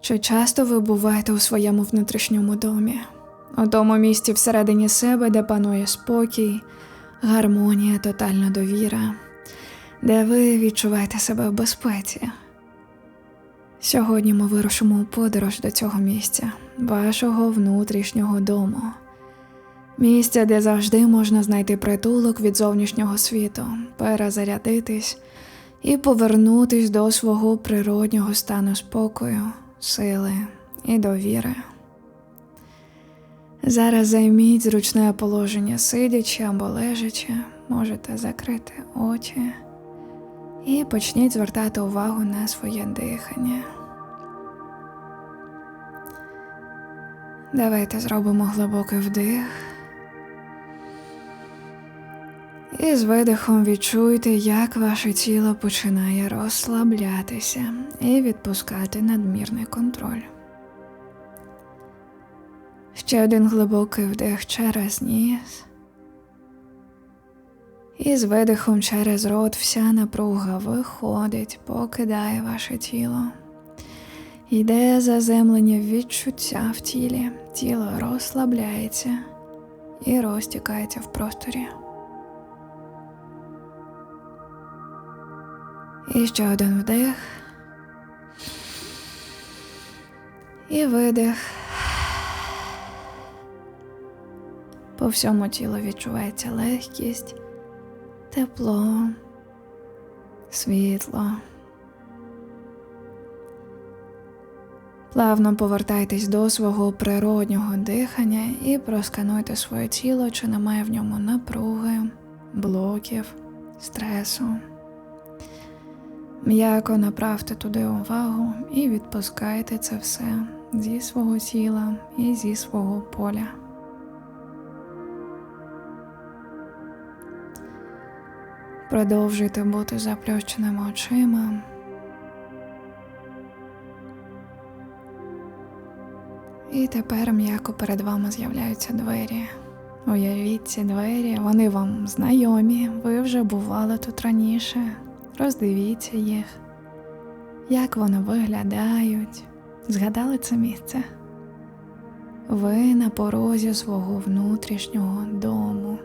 Чи часто ви буваєте у своєму внутрішньому домі, у тому місці всередині себе, де панує спокій, гармонія, тотальна довіра, де ви відчуваєте себе в безпеці? Сьогодні ми вирушимо у подорож до цього місця, вашого внутрішнього дому. Місця, де завжди можна знайти притулок від зовнішнього світу, перезарядитись і повернутись до свого природнього стану спокою, сили і довіри. Зараз займіть зручне положення сидячи або лежачи, можете закрити очі і почніть звертати увагу на своє дихання. Давайте зробимо глибокий вдих. І з видихом відчуйте, як ваше тіло починає розслаблятися і відпускати надмірний контроль. Ще один глибокий вдих через ніс. І з видихом через рот вся напруга виходить, покидає ваше тіло. Йде заземлення відчуття в тілі, тіло розслабляється і розтікається в просторі. І ще один вдих. І видих. По всьому тілу відчувається легкість, тепло, світло. Плавно повертайтесь до свого природнього дихання і проскануйте своє тіло, чи немає в ньому напруги, блоків, стресу. М'яко направте туди увагу і відпускайте це все зі свого тіла і зі свого поля. Продовжуйте бути заплющеними очима. І тепер м'яко перед вами з'являються двері. Уявіть ці двері, вони вам знайомі, ви вже бували тут раніше. Роздивіться їх, як вони виглядають. Згадали це місце? Ви на порозі свого внутрішнього дому.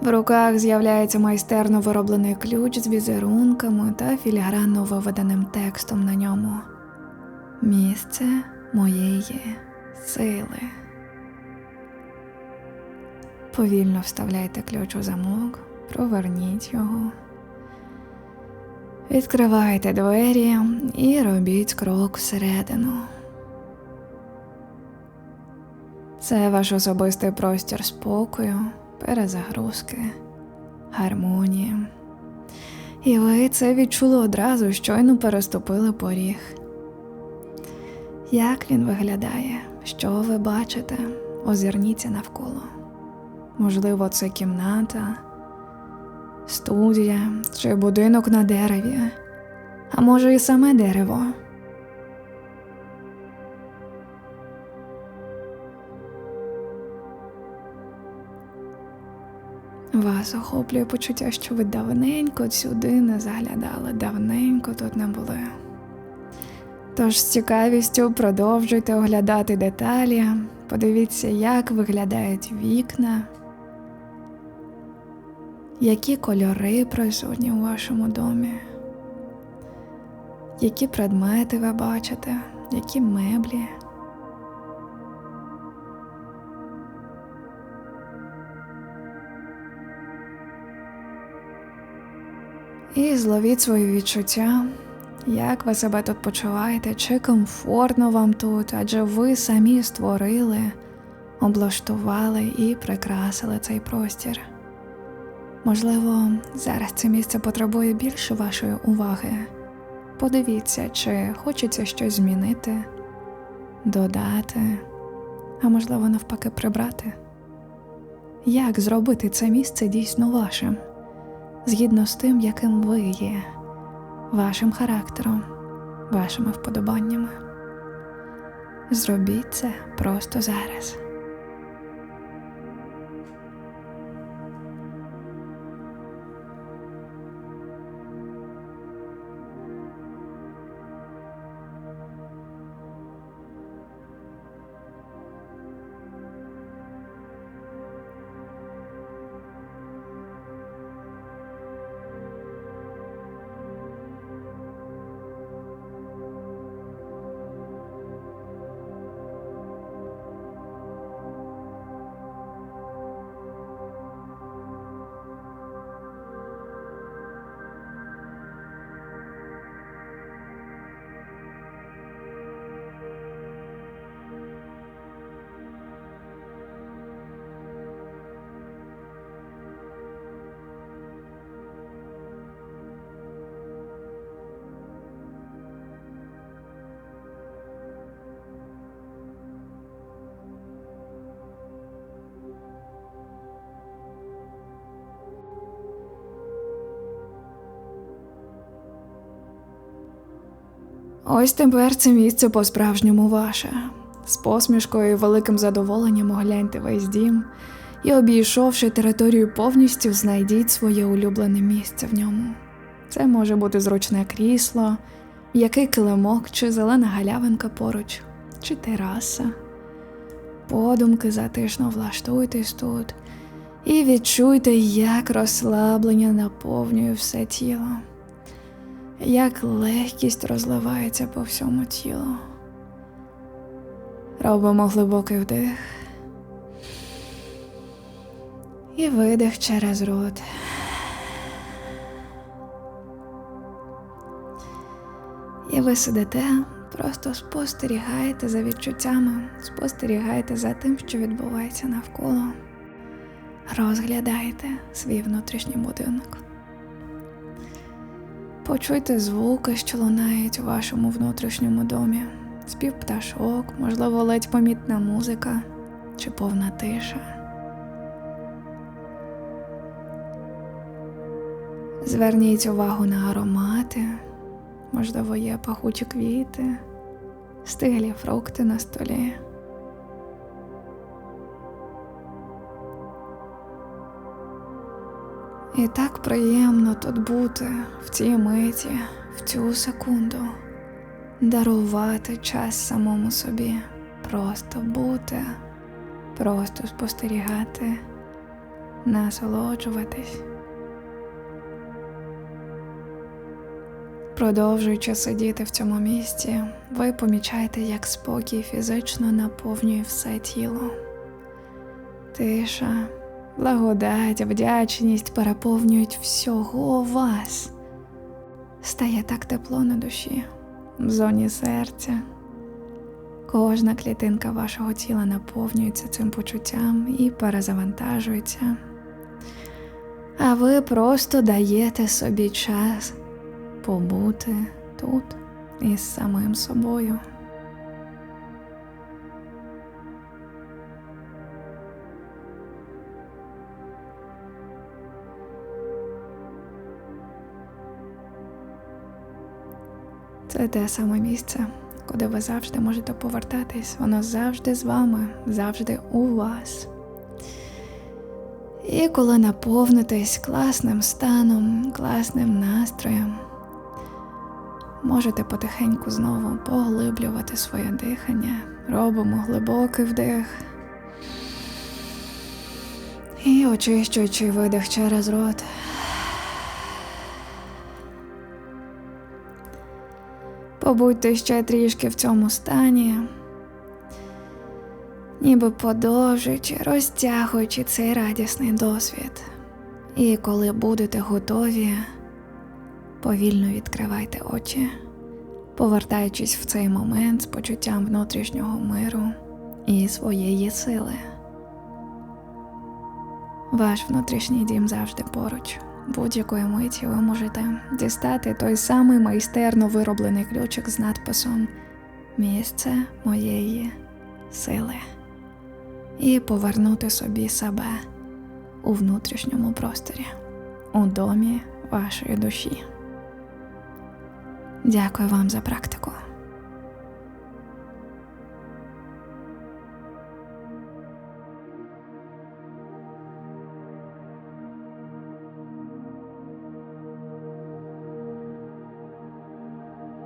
В руках з'являється майстерно вироблений ключ з візерунками та філігранно виведеним текстом на ньому. Місце моєї сили. Повільно вставляйте ключ у замок, проверніть його. Відкривайте двері і робіть крок всередину. Це ваш особистий простір спокою, перезагрузки, гармонії. І ви це відчули одразу, щойно переступили поріг. Як він виглядає? Що ви бачите? Озирніться навколо. Можливо, це кімната, студія чи будинок на дереві, а може і саме дерево. Вас охоплює почуття, що ви давненько сюди не заглядали, давненько тут не були. Тож з цікавістю продовжуйте оглядати деталі, подивіться, як виглядають вікна, які кольори присутні у вашому домі, які предмети ви бачите, які меблі. І зловіть свої відчуття, як ви себе тут почуваєте, чи комфортно вам тут, адже ви самі створили, облаштували і прикрасили цей простір. Можливо, зараз це місце потребує більше вашої уваги. Подивіться, чи хочеться щось змінити, додати, а можливо, навпаки, прибрати. Як зробити це місце дійсно вашим? згідно з тим, яким ви є, вашим характером, вашими вподобаннями. Зробіть це просто зараз. Ось тепер це місце по-справжньому ваше. З посмішкою і великим задоволенням огляньте весь дім і, обійшовши територію повністю, знайдіть своє улюблене місце в ньому. Це може бути зручне крісло, який килимок чи зелена галявинка поруч, чи тераса. Подумки затишно влаштуйтесь тут і відчуйте, як розслаблення наповнює все тіло, як легкість розливається по всьому тілу. Робимо глибокий вдих і видих через рот. І ви сидите, просто спостерігаєте за відчуттями, спостерігаєте за тим, що відбувається навколо. Розглядайте свій внутрішній будинок. Почуйте звуки, що лунають у вашому внутрішньому домі, спів пташок, можливо, ледь помітна музика чи повна тиша. Зверніть увагу на аромати, можливо, є пахучі квіти, стиглі фрукти на столі. І так приємно тут бути в цій миті, в цю секунду, дарувати час самому собі, просто бути, просто спостерігати, насолоджуватись. Продовжуючи сидіти в цьому місці, ви помічаєте, як спокій фізично наповнює все тіло. Тиша, благодать, вдячність переповнюють всього вас. Стає так тепло на душі, в зоні серця. Кожна клітинка вашого тіла наповнюється цим почуттям і перезавантажується. А ви просто даєте собі час побути тут із самим собою. Це те саме місце, куди ви завжди можете повертатись. Воно завжди з вами, завжди у вас. І коли наповнитесь класним станом, класним настроєм, можете потихеньку знову поглиблювати своє дихання. Робимо глибокий вдих. І очищуючи видих через рот. Побудьте ще трішки в цьому стані, ніби подовжуючи, розтягуючи цей радісний досвід. І коли будете готові, повільно відкривайте очі, повертаючись в цей момент з почуттям внутрішнього миру і своєї сили. Ваш внутрішній дім завжди поруч. Будь-якої миті ви можете дістати той самий майстерно вироблений ключик з надписом Місце моєї сили і повернути собі себе у внутрішньому просторі, у домі вашої душі. Дякую вам за практику.